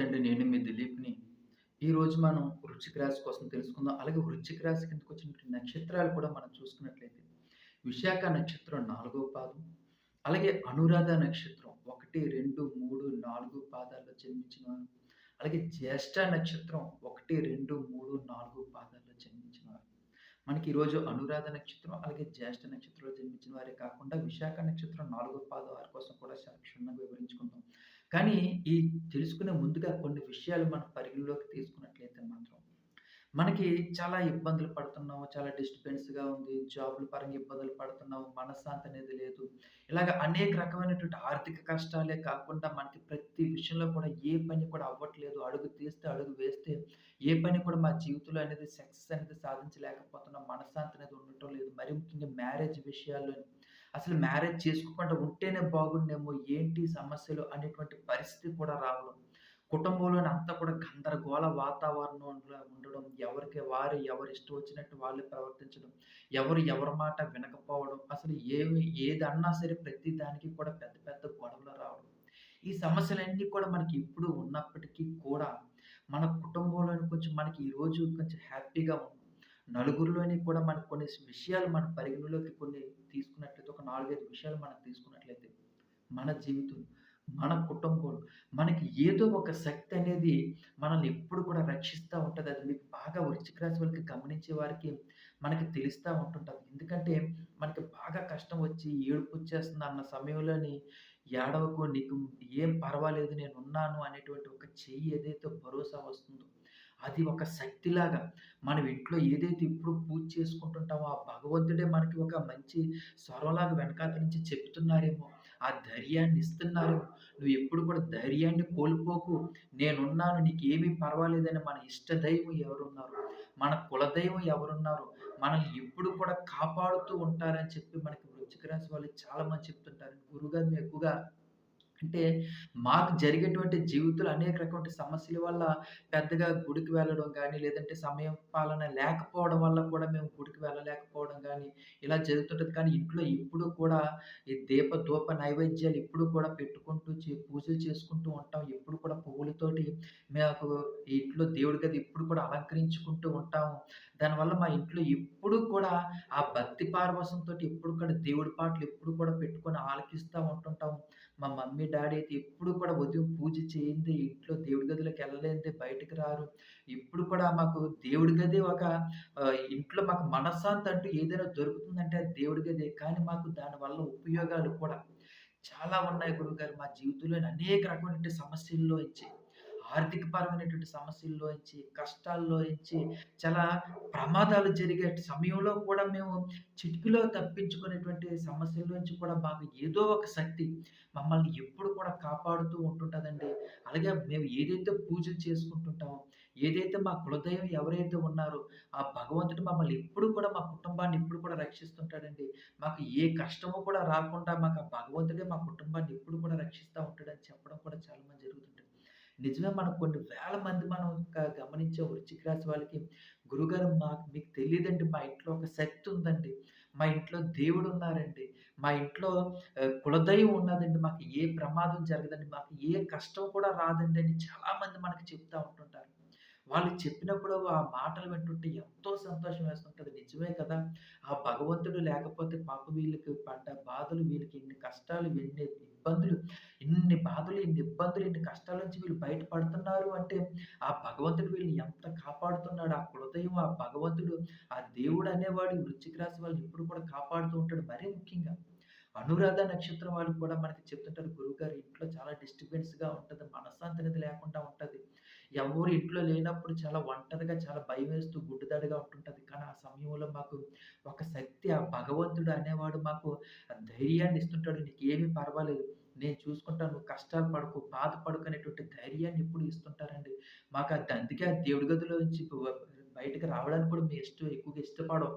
తండ్రి నేను మీ దిలీప్‌ని. ఈరోజు మనం వృశ్చిక రాశి కోసం తెలుసుకుందాం. అలాగే వృశ్చిక రాశి కిందకు వచ్చినటువంటి నక్షత్రాలు కూడా మనం చూసుకున్నట్లయితే, విశాఖ నక్షత్రం నాలుగో పాదం, అలాగే అనురాధ నక్షత్రం 1, 2, 3, 4 పాదాల్లో జన్మించిన అలాగే జ్యేష్ఠ నక్షత్రం ఒకటి రెండు మూడు నాలుగు పాదాలు మనకి ఈరోజు అనురాధ నక్షత్రం, అలాగే జ్యేష్ఠ నక్షత్రంలో జన్మించిన వారే కాకుండా విశాఖ నక్షత్రం నాలుగో పాదం వారి కోసం కూడా చాలా క్షుణ్ణంగా వివరించుకుందాం. కానీ ఈ తెలుసుకునే ముందుగా కొన్ని విషయాలు మనం పరిగణలోకి తీసుకున్నట్లయితే మాత్రం, మనకి చాలా ఇబ్బందులు పడుతున్నాము. చాలా డిస్టర్బెన్స్‌గా ఉంది. జాబ్‌ల పరంగా ఇబ్బందులు పడుతున్నాము. మనశ్శాంతి అనేది లేదు. ఇలాగ అనేక రకమైనటువంటి ఆర్థిక కష్టాలే కాకుండా మనకి ప్రతి విషయంలో కూడా ఏ పని కూడా అవ్వట్లేదు. అడుగు తీస్తే, అడుగు వేస్తే ఏ పని కూడా మా జీవితంలో అనేది సక్సెస్ అనేది సాధించలేకపోతున్నాం. మనశ్శాంతి అనేది ఉండటం లేదు. మరి ముఖ్యంగా మ్యారేజ్ విషయాల్లోని అసలు మ్యారేజ్ చేసుకోకుండా ఉంటేనే బాగుండేమో, ఏంటి సమస్యలు అనేటువంటి పరిస్థితి కూడా రావడం. కుటుంబంలోని అంతా కూడా గందరగోళ వాతావరణంలో ఉండడం. ఎవరికి వారు ఎవరి ఇష్టం వచ్చినట్టు వాళ్ళు ప్రవర్తించడం. ఎవరు ఎవరి మాట వినకపోవడం. అసలు ఏమి ఏదన్నా సరే ప్రతి దానికి కూడా పెద్ద పెద్ద గొడవలు రావడం. ఈ సమస్యలన్నీ కూడా మనకి ఇప్పుడు ఉన్నప్పటికీ కూడా మన కుటుంబంలోని కొంచెం మనకి ఈరోజు కొంచెం హ్యాపీగా ఉన్నాం. నలుగురిలోని కూడా మనకు కొన్ని విషయాలు మన పరిగణలోకి కొన్ని తీసుకున్నట్లయితే ఒక 4, 5 విషయాలు మనం తీసుకున్నట్లయితే, మన జీవితం, మన కుటుంబం, మనకి ఏదో ఒక శక్తి అనేది మనల్ని ఎప్పుడు కూడా రక్షిస్తూ ఉంటుంది. అది మీకు బాగా వృశ్చిక రాశి వాళ్ళకి గమనించే వారికి మనకి తెలుస్తూ ఉంటుంటుంది. ఎందుకంటే మనకి బాగా కష్టం వచ్చి ఏడుపొచ్చేస్తుంది అన్న సమయంలోని ఏడవకు నీకు ఏం పర్వాలేదు నేను ఉన్నాను అనేటువంటి ఒక చెయ్యి ఏదైతే భరోసా వస్తుందో, అది ఒక శక్తిలాగా మనం ఇంట్లో ఏదైతే ఇప్పుడు పూజ చేసుకుంటుంటామో ఆ భగవంతుడే మనకి ఒక మంచి స్వరంలాగా వెనకాత నుంచి చెప్తున్నారేమో, ఆ ధైర్యాన్ని ఇస్తున్నారు నువ్వు ఎప్పుడు కూడా ధైర్యాన్ని కోల్పోకు. నేనున్నాను ఏమీ పర్వాలేదని మన ఇష్ట దైవం ఎవరున్నారు? మన కులదైవం ఎవరున్నారు? మనల్ని ఎప్పుడు కూడా కాపాడుతూ ఉంటారని చెప్పి మనకి వృచ్చిక రాశి వాళ్ళు చాలామంది చెప్తుంటారు. గురువుగారు ఎక్కువగా అంటే మాకు జరిగేటువంటి జీవితంలో అనేక రకమైన సమస్యల వల్ల పెద్దగా గుడికి వెళ్ళడం కానీ లేదంటే సమయం పాలన లేకపోవడం వల్ల కూడా మేము గుడికి వెళ్ళలేకపోవడం కానీ ఇలా జరుగుతుంటుంది కానీ ఇంట్లో ఎప్పుడూ కూడా ఈ దీప, ధూప నైవేద్యాలు ఎప్పుడూ కూడా పెట్టుకుంటూ చే పూజలు చేసుకుంటూ ఉంటాం. ఎప్పుడు కూడా పువ్వులతోటి మాకు ఇంట్లో దేవుడి గది ఇప్పుడు కూడా అలంకరించుకుంటూ ఉంటాము. దానివల్ల మా ఇంట్లో ఎప్పుడూ కూడా ఆ భక్తి పారవశంతోటి ఎప్పుడు కూడా దేవుడి పాటలు ఎప్పుడు కూడా పెట్టుకొని ఆలకిస్తూ ఉంటుంటాము. మా మమ్మీ, డాడీ అయితే ఎప్పుడు కూడా ఉదయం పూజ చేయింది ఇంట్లో దేవుడి గదిలోకి గదిలోకెళ్ళలేనిదే బయటకు రారు. ఎప్పుడు కూడా మాకు దేవుడి గది ఒక ఇంట్లో మాకు మనశ్శాంతి అంటూ ఏదైనా దొరుకుతుందంటే దేవుడి గదే. కానీ మాకు దానివల్ల ఉపయోగాలు కూడా చాలా ఉన్నాయి గురువుగారు. మా జీవితంలోని అనేక రకమైనటువంటి సమస్యల్లోంచి, ఆర్థికపరమైనటువంటి సమస్యల్లోంచి, కష్టాల్లోంచి, చాలా ప్రమాదాలు జరిగే సమయంలో కూడా మేము చిటికెలో తప్పించుకునేటువంటి సమస్యల్లోంచి కూడా మాకు ఏదో ఒక శక్తి మమ్మల్ని ఎప్పుడు కూడా కాపాడుతూ ఉంటుంటదండి. అలాగే మేము ఏదైతే పూజలు చేసుకుంటుంటామో, ఏదైతే మా కులదైవం ఎవరైతే ఉన్నారో, ఆ భగవంతుడు మమ్మల్ని ఎప్పుడు కూడా మా కుటుంబాన్ని ఎప్పుడు కూడా రక్షిస్తుంటాడండి. మాకు ఏ కష్టము కూడా రాకుండా మాకు ఆ భగవంతుడే మా కుటుంబాన్ని ఎప్పుడు కూడా రక్షిస్తా ఉంటాడని చెప్పడం కూడా చాలా మంది జరుగుతుంటది. నిజమే మనం కొన్ని వేల మంది మనం గమనించే వృశ్చిక రాశి వాళ్ళకి, గురువుగారు మాకు మీకు తెలియదండి మా ఇంట్లో ఒక శక్తి ఉందండి. మా ఇంట్లో దేవుడు ఉన్నారండి మా ఇంట్లో కులదైవం ఉన్నదండి. మాకు ఏ ప్రమాదం జరగదండి. మాకు ఏ కష్టం కూడా రాదండి అని చాలామంది మనకు చెప్తూ ఉంటుంటారు. వాళ్ళు చెప్పినప్పుడు ఆ మాటలు వింటుంటే ఎంతో సంతోషం వేస్తుంటుంది నిజమే కదా! ఆ భగవంతుడు లేకపోతే పాప వీళ్ళకి పడ్డ బాధలు, వీళ్ళకి ఇన్ని కష్టాలు, ఎన్ని ఇబ్బందులు, ఇన్ని బాధలు, ఇన్ని ఇబ్బందులు, ఇన్ని కష్టాల నుంచి వీళ్ళు బయటపడుతున్నారు అంటే, ఆ భగవంతుడు వీళ్ళని ఎంత కాపాడుతున్నాడు. ఆ కులదయం ఆ భగవంతుడు, ఆ దేవుడు అనేవాడు ఈ రాసి రాశి వాళ్ళని ఎప్పుడు కూడా కాపాడుతూ ఉంటాడు. మరీ ముఖ్యంగా అనురాధ నక్షత్రం వాళ్ళు కూడా మనకి చెప్తుంటారు, గురువు గారు ఇంట్లో చాలా డిస్టర్బెన్స్‌గా ఉంటుంది మనశ్శాంతి అనేది లేకుండా ఉంటుంది ఎవ్వరు ఇంట్లో లేనప్పుడు చాలా ఒంటరిగా, చాలా భయమేస్తూ గుడ్డిదాడిగా ఉంటుంటుంది కానీ ఆ సమయంలో మాకు ఒక శక్తి ఆ భగవంతుడు అనేవాడు మాకు ధైర్యాన్ని ఇస్తుంటాడు. నీకు ఏమీ పర్వాలేదు. నేను చూసుకుంటాను. కష్టాలు పడకు, బాధపడకు అనేటువంటి ధైర్యాన్ని ఎప్పుడు ఇస్తుంటారండి. మాకు అది అందుకే ఆ దేవుడి గదిలో నుంచి బయటకు రావడానికి కూడా మేము ఇష్టం ఎక్కువగా ఇష్టపడం.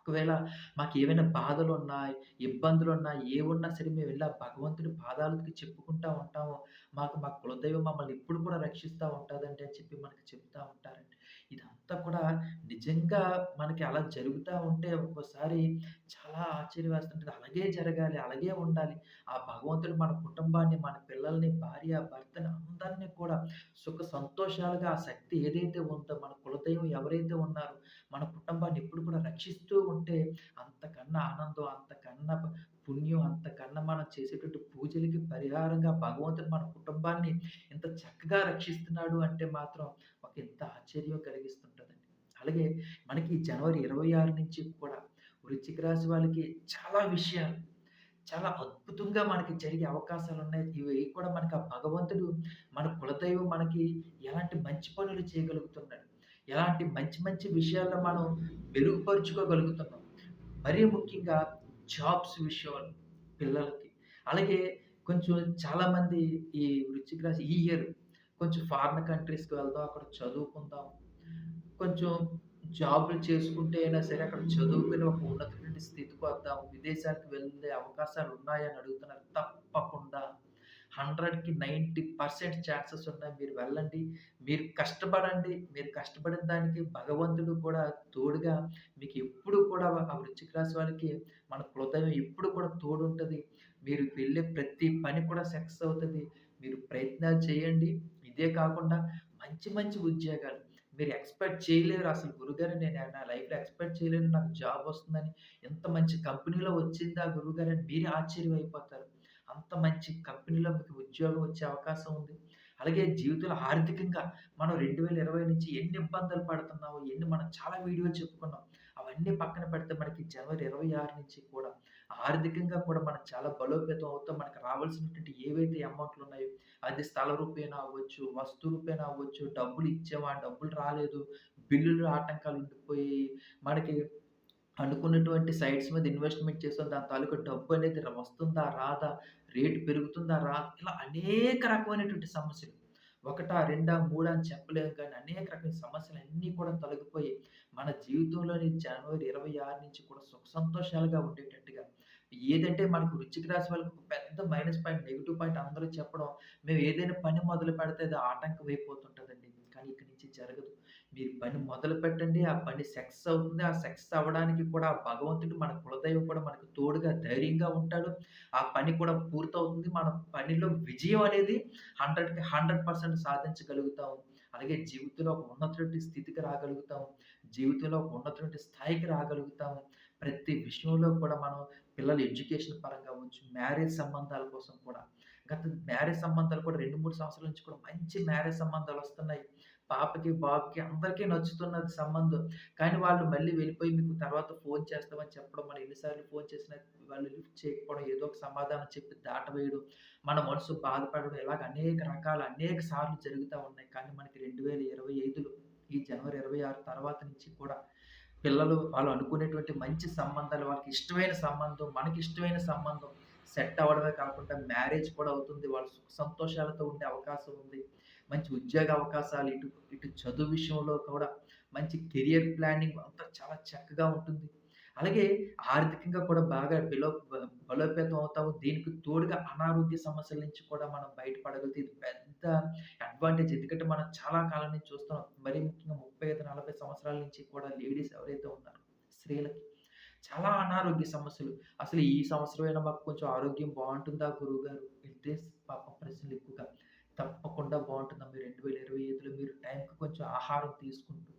ఒకవేళ మాకు ఏమైనా బాధలు ఉన్నాయా బాధలున్నా, ఏ ఉన్నా సరే మేము ఆ భగవంతుడి పాదాలకి చెప్పుకుంటా ఉంటాము. మాకు మా కులదైవం మమ్మల్ని ఎప్పుడు కూడా రక్షిస్తూ ఉంటాదండి అని చెప్పి మనకి చెప్తూ ఉంటారండి. ఇదంతా కూడా నిజంగా మనకి అలా జరుగుతూ ఉంటే ఒక్కోసారి చాలా ఆశ్చర్యవేస్తుంటుంది అలాగే జరగాలి, అలాగే ఉండాలి. ఆ భగవంతుడు మన కుటుంబాన్ని, మన పిల్లల్ని, భార్య, భర్తని అందరినీ కూడా సుఖ సంతోషాలుగా ఆ శక్తి ఏదైతే ఉందో, మన కులదైవం ఎవరైతే ఉన్నారో, మన కుటుంబాన్ని ఎప్పుడు కూడా రక్షిస్తూ ఉంటే అంతకన్నా ఆనందం, అంతకన్నా పుణ్యం, అంతకన్నా మనం చేసేటువంటి పూజలకి పరిహారంగా భగవంతుడు మన కుటుంబాన్ని ఇంత చక్కగా రక్షిస్తున్నాడు అంటే మాత్రం ఒక ఇంత ఆశ్చర్యం కలిగిస్తుంటుందండి అలాగే మనకి జనవరి 26 నుంచి కూడా వృశ్చిక రాశి వాళ్ళకి చాలా విషయాలు చాలా అద్భుతంగా మనకి జరిగే అవకాశాలు ఉన్నాయి ఇవి కూడా మనకు ఆ భగవంతుడు మన కులదైవం మనకి ఎలాంటి మంచి పనులు చేయగలుగుతున్నాడు. ఎలాంటి మంచి మంచి విషయాల్లో మనం మెరుగుపరుచుకోగలుగుతున్నాం. మరీ ముఖ్యంగా జాబ్స్ విషయంలో పిల్లలకి. అలాగే కొంచెం చాలామంది ఈ వృశ్చిక రాశి ఈ ఇయర్ కొంచెం ఫారిన్ కంట్రీస్‌కి వెళ్దాం. అక్కడ చదువుకుందాం. కొంచెం జాబులు చేసుకుంటే అయినా సరే అక్కడ చదువుకుని ఒక ఉన్నతమైన స్థితికి వద్దాం. విదేశాలకు వెళ్ళే అవకాశాలు ఉన్నాయని అడుగుతున్నారు. తప్పకుండా 100కి 90% ఛాన్సెస్ ఉన్నాయి. మీరు వెళ్ళండి. మీరు కష్టపడండి. మీరు కష్టపడిన దానికి భగవంతుడు కూడా తోడుగా మీకు ఎప్పుడు కూడా ఆ వృశ్చిక రాశి వాళ్ళకి మన హృదయం ఎప్పుడు కూడా తోడుంటది. మీరు వెళ్ళే ప్రతి పని కూడా సక్సెస్ అవుతుంది మీరు ప్రయత్నాలు చేయండి. ఇదే కాకుండా మంచి మంచి ఉద్యోగాలు మీరు ఎక్స్‌పెక్ట్ చేయలేరు అసలు గురుగారు నేను నా లైఫ్‌లో ఎక్స్‌పెక్ట్ చేయలేను నాకు జాబ్ వస్తుందని. ఎంత మంచి కంపెనీలో వచ్చిందా గురుగారు అని మీరే ఆశ్చర్యమైపోతారు. అంత మంచి కంపెనీలో మీకు ఉద్యోగం వచ్చే అవకాశం ఉంది. అలాగే జీవితంలో ఆర్థికంగా మనం 2020 నుంచి ఎన్ని ఇబ్బందులు పడుతున్నామో, ఎన్ని మనం చాలా వీడియోలు చెప్పుకున్నాం. అవన్నీ పక్కన పెడితే మనకి జనవరి 26 నుంచి కూడా ఆర్థికంగా కూడా మనం చాలా బలోపేతం అవుతాం. మనకు రావాల్సినటువంటి ఏవైతే అమౌంట్‌లు ఉన్నాయో, అది స్థల రూపేణ అవ్వచ్చు, వస్తు రూపేణ అవ్వచ్చు, డబ్బులు ఇచ్చేవా డబ్బులు రాలేదు, బిల్లులు ఆటంకాలు ఉండిపోయి, మనకి అనుకున్నటువంటి సైట్స్ మీద ఇన్వెస్ట్‌మెంట్ చేసాం. దాని తాలూకా డబ్బు అనేది వస్తుందా? రాదా? రేట్ పెరుగుతుందా? రాదా? ఇలా అనేక రకమైనటువంటి సమస్యలు. ఒకటా, రెండా, మూడా అని చెప్పలేము కానీ అనేక రకమైన సమస్యలు అన్నీ కూడా తొలగిపోయి, మన జీవితంలోని జనవరి 26 నుంచి కూడా సుఖ సంతోషాలుగా ఉండేటట్టుగా ఏదంటే మనకు రుచికి రాసి వాళ్ళకి ఒక పెద్ద మైనస్ పాయింట్, నెగిటివ్ పాయింట్ అందరూ చెప్పడం, మేము ఏదైనా పని మొదలు పెడితే అది ఆటంకం అయిపోతుంటుందండి కానీ ఇక్కడి నుంచి జరగదు. మీరు పని మొదలు పెట్టండి ఆ పని సక్సెస్ అవుతుంది. ఆ సక్సెస్ అవ్వడానికి కూడా ఆ భగవంతుడు మన కులదైవం కూడా మనకు తోడుగా ధైర్యంగా ఉంటాడు. ఆ పని కూడా పూర్తవుతుంది. మన పనిలో విజయం అనేది 100కి 100% సాధించగలుగుతాం. అలాగే జీవితంలో ఒక ఉన్నటువంటి స్థితికి రాగలుగుతాం. జీవితంలో ఒక ఉన్నటువంటి స్థాయికి రాగలుగుతాం. ప్రతి విషయంలో కూడా మనం పిల్లల ఎడ్యుకేషన్ పరంగా అవ్వచ్చు, మ్యారేజ్ సంబంధాల కోసం కూడా. గత మ్యారేజ్ సంబంధాలు కూడా 2, 3 సంవత్సరాల నుంచి కూడా మంచి మ్యారేజ్ సంబంధాలు వస్తున్నాయి పాపకి, బాబుకి అందరికీ నచ్చుతున్నది సంబంధం. కానీ వాళ్ళు మళ్ళీ వెళ్ళిపోయి మీకు తర్వాత ఫోన్ చేస్తామని చెప్పడం, మనం ఎన్నిసార్లు ఫోన్ చేసినా వాళ్ళు లిఫ్ట్ చేయకపోవడం, ఏదో ఒక సమాధానం చెప్పి దాటవేయడం, మన మనసు బాధపడడం ఇలాగ అనేక రకాల అనేక సార్లు జరుగుతూ ఉన్నాయి. కానీ మనకి 2025లో ఈ జనవరి 26 తర్వాత నుంచి కూడా పిల్లలు వాళ్ళు అనుకునేటువంటి మంచి సంబంధాలు, వాళ్ళకి ఇష్టమైన సంబంధం, మనకి ఇష్టమైన సంబంధం సెట్ అవ్వడమే కాకుండా మ్యారేజ్ కూడా అవుతుంది. వాళ్ళు సుఖ సంతోషాలతో ఉండే అవకాశం ఉంది. మంచి ఉద్యోగ అవకాశాలు, ఇటు ఇటు చదువు విషయంలో కూడా మంచి కెరియర్ ప్లానింగ్ అంతా చాలా చక్కగా ఉంటుంది. అలాగే ఆర్థికంగా కూడా బాగా బిలో బలోపేతం అవుతాము. దీనికి తోడుగా అనారోగ్య సమస్యల నుంచి కూడా మనం బయటపడగలిగితే ఇది పెద్ద అడ్వాంటేజ్. ఎందుకంటే మనం చాలా కాలం నుంచి చూస్తున్నాం. మరీ ముఖ్యంగా 35, 40 సంవత్సరాల నుంచి కూడా లేడీస్ ఎవరైతే ఉన్నారో స్త్రీలకి చాలా అనారోగ్య సమస్యలు. అసలు ఈ సంవత్సరమైనా మాకు కొంచెం ఆరోగ్యం బాగుంటుందా గురువుగారు? ఇదే పాపం ప్రశ్నలు ఎక్కువగా. తప్పకుండా బాగుంటుందా మీరు రెండు వేల ఇరవై ఐదులో మీరు టైంకి కొంచెం ఆహారం తీసుకుంటూ,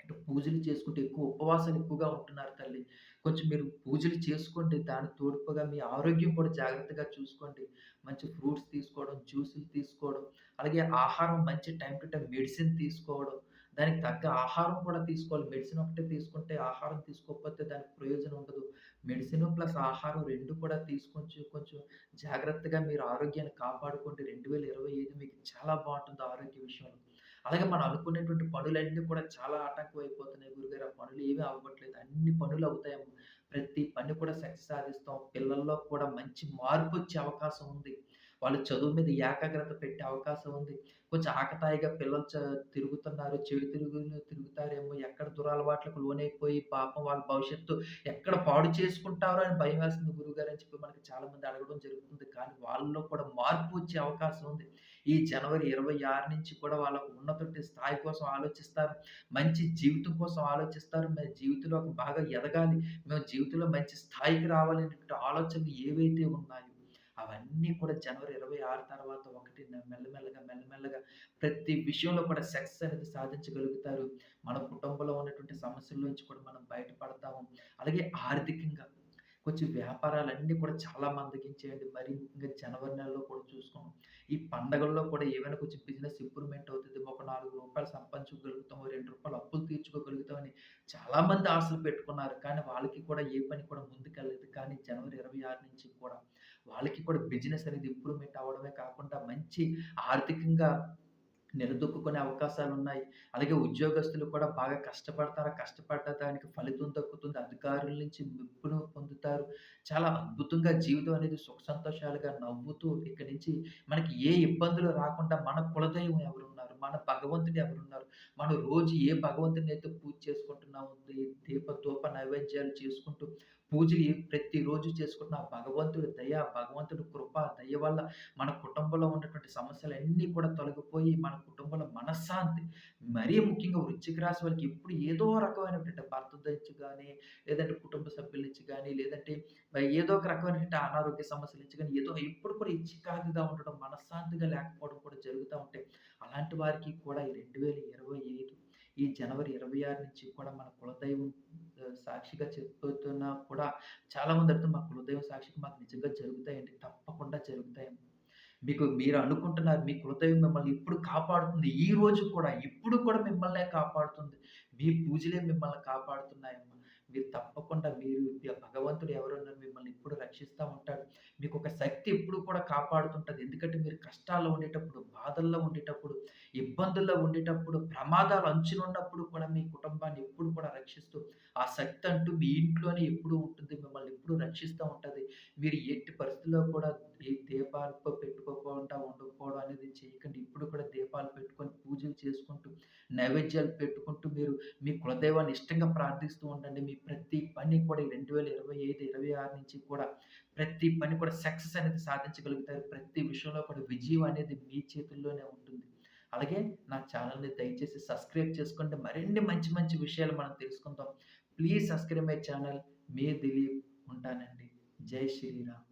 ఇటు పూజలు చేసుకుంటే ఎక్కువ ఉపవాసాలు ఎక్కువగా ఉంటున్నారు తల్లి. కొంచెం మీరు పూజలు చేసుకోండి. దాని తోడుపుగా మీ ఆరోగ్యం కూడా జాగ్రత్తగా చూసుకోండి. మంచి ఫ్రూట్స్ తీసుకోవడం, జ్యూసులు తీసుకోవడం, అలాగే ఆహారం మంచి టైం టు టైం మెడిసిన్ తీసుకోవడం, దానికి తగ్గ ఆహారం కూడా తీసుకోవాలి. మెడిసిన్ ఒకటే తీసుకుంటే ఆహారం తీసుకోకపోతే దానికి ప్రయోజనం ఉండదు. మెడిసిన్ ప్లస్ ఆహారం రెండు కూడా తీసుకొని కొంచెం జాగ్రత్తగా మీరు ఆరోగ్యాన్ని కాపాడుకోండి. 2025 మీకు చాలా బాగుంటుంది ఆరోగ్య విషయంలో. అలాగే మనం అనుకునేటువంటి పనులన్నీ కూడా చాలా ఆటంకం అయిపోతున్నాయి గురుగారు. ఆ పనులు ఏమీ అవ్వట్లేదు. అన్ని పనులు అవుతాయమ్మ. ప్రతి పని కూడా సక్సెస్ సాధిస్తాం. పిల్లల్లో కూడా మంచి మార్పు వచ్చే అవకాశం ఉంది. వాళ్ళు చదువు మీద ఏకాగ్రత పెట్టే అవకాశం ఉంది. కొంచెం ఆకతాయిగా పిల్లలు చ తిరుగుతున్నారు. చెడు తిరుగు తిరుగుతారేమో, ఎక్కడ దురలవాట్లకు లోనైపోయి పాపం వాళ్ళ భవిష్యత్తు ఎక్కడ పాడు చేసుకుంటారో అని భయమేస్తుంది గురువుగారు అని చెప్పి మనకి చాలామంది అడగడం జరుగుతుంది. కానీ వాళ్ళలో కూడా మార్పు వచ్చే అవకాశం ఉంది. ఈ జనవరి 26 నుంచి కూడా వాళ్ళకు ఉన్నటువంటి స్థాయి కోసం ఆలోచిస్తారు. మంచి జీవితం కోసం ఆలోచిస్తారు. మేము జీవితంలో బాగా ఎదగాలి. మేము జీవితంలో మంచి స్థాయికి రావాలనేటువంటి ఆలోచనలు ఏవైతే ఉన్నాయో, అవన్నీ కూడా జనవరి 26 తర్వాత ఒకటి మెల్లమెల్లగా, మెల్లమెల్లగా ప్రతి విషయంలో కూడా సక్సెస్ అనేది సాధించగలుగుతారు. మన కుటుంబంలో ఉన్నటువంటి సమస్యల నుంచి కూడా మనం బయటపడతాము. అలాగే ఆర్థికంగా కొంచెం వ్యాపారాలన్నీ కూడా చాలా మందగించేయండి. మరి ఇంకా జనవరి నెలలో కూడా చూసుకోండి ఈ పండగల్లో కూడా ఏమైనా కొంచెం బిజినెస్ ఇంప్రూవ్‌మెంట్ అవుతుంది ఒక నాలుగు రూపాయలు సంపాదించుకోగలుగుతాము. రెండు రూపాయలు అప్పులు తీర్చుకోగలుగుతామని చాలామంది ఆశలు పెట్టుకున్నారు. కానీ వాళ్ళకి కూడా ఏ పని కూడా ముందుకెళ్ళలేదు. కానీ జనవరి 26 నుంచి కూడా వాళ్ళకి కూడా బిజినెస్ అనేది ఇంప్రూవ్‌మెంట్ అవ్వడమే కాకుండా మంచి ఆర్థికంగా నిరదొక్కుకునే అవకాశాలు ఉన్నాయి అలాగే ఉద్యోగస్తులు కూడా బాగా కష్టపడతారు. కష్టపడ్డ దానికి ఫలితం దక్కుతుంది. అధికారుల నుంచి మెప్పును పొందుతారు. చాలా అద్భుతంగా జీవితం అనేది సుఖ సంతోషాలుగా నవ్వుతూ ఇక్కడి నుంచి మనకి ఏ ఇబ్బందులు రాకుండా మన కులదైవం ఎవరున్నారు? మన భగవంతుడు ఎవరున్నారు? మనం రోజు ఏ భగవంతుని అయితే పూజ చేసుకుంటున్నామో ది దీప ధూప నైవేద్యాలు చేసుకుంటూ పూజలు ప్రతిరోజు చేసుకుంటున్న భగవంతుడు దయ, భగవంతుడు కృప, దయ వల్ల మన కుటుంబంలో ఉన్నటువంటి సమస్యలన్నీ కూడా తొలగిపోయి మన కుటుంబంలో మనశ్శాంతి మరీ ముఖ్యంగా వృశ్చిక రాశి వాళ్ళకి ఎప్పుడు ఏదో రకమైనటువంటి భర్త నుంచి కానీ లేదంటే కుటుంబ సభ్యుల నుంచి కానీ లేదంటే ఏదో ఒక రకమైనటువంటి అనారోగ్య సమస్యల నుంచి కానీ ఏదో ఎప్పుడు కూడా ఇచ్చికాదిగా ఉండడం, మనశ్శాంతిగా లేకపోవడం కూడా జరుగుతూ ఉంటాయి. అలాంటి వారికి కూడా ఈ 2025 ఈ జనవరి 26 నుంచి కూడా మన కులదైవం సాక్షిగా చెప్పుతున్నా కూడా చాలామంది అడుగుతారు, "మా కులదైవం సాక్షిగా మాకు నిజంగా జరుగుతాయండి." తప్పకుండా జరుగుతాయమ్మా. మీకు మీరు అనుకుంటున్నారు మీ కులదైవం మిమ్మల్ని ఇప్పుడు కాపాడుతుంది. ఈ రోజు కూడా, ఇప్పుడు కూడా మిమ్మల్నే కాపాడుతుంది. మీ పూజలే మిమ్మల్ని కాపాడుతున్నాయమ్మా. మీరు తప్పకుండా మీరు భగవంతుడు ఎవరున్నారు మిమ్మల్ని ఎప్పుడు రక్షిస్తూ ఉంటాడు. మీకు ఒక శక్తి ఎప్పుడు కూడా కాపాడుతుంటుంది ఎందుకంటే మీరు కష్టాల్లో ఉండేటప్పుడు, బాధల్లో ఉండేటప్పుడు, ఇబ్బందుల్లో ఉండేటప్పుడు, ప్రమాదాలు అంచునున్నప్పుడు కూడా మీ కుటుంబాన్ని ఎప్పుడు కూడా రక్షిస్తూ, ఆ శక్తి అంటూ మీ ఇంట్లోనే ఎప్పుడూ ఉంటుంది. మిమ్మల్ని ఎప్పుడూ రక్షిస్తూ ఉంటుంది మీరు ఎట్టి పరిస్థితుల్లో కూడా ఈ దీపాలు పెట్టుకోకుండా ఉండకపోవడం అనేది చేయకండి. ఇప్పుడు కూడా దీపాలు పెట్టుకొని పూజలు చేసుకుంటూ, నైవేద్యాలు పెట్టుకుంటూ మీరు మీ కులదైవాన్ని ఇష్టంగా ప్రార్థిస్తూ ఉండండి. మీ ప్రతి పని కూడా రెండు వేల ఇరవై ఐదు ఇరవై ఆరు నుంచి కూడా ప్రతి పని కూడా సక్సెస్ అనేది సాధించగలుగుతారు. ప్రతి విషయంలో కూడా విజయం అనేది మీ చేతుల్లోనే ఉంటుంది. అలాగే నా ఛానల్ని దయచేసి సబ్స్క్రైబ్ చేసుకుంటే మరిన్ని మంచి మంచి విషయాలు మనం తెలుసుకుందాం. ప్లీజ్ సబ్స్క్రైబ్ మై ఛానల్ మీ దిలీప్ ఉంటానండి. జై శ్రీరామ్.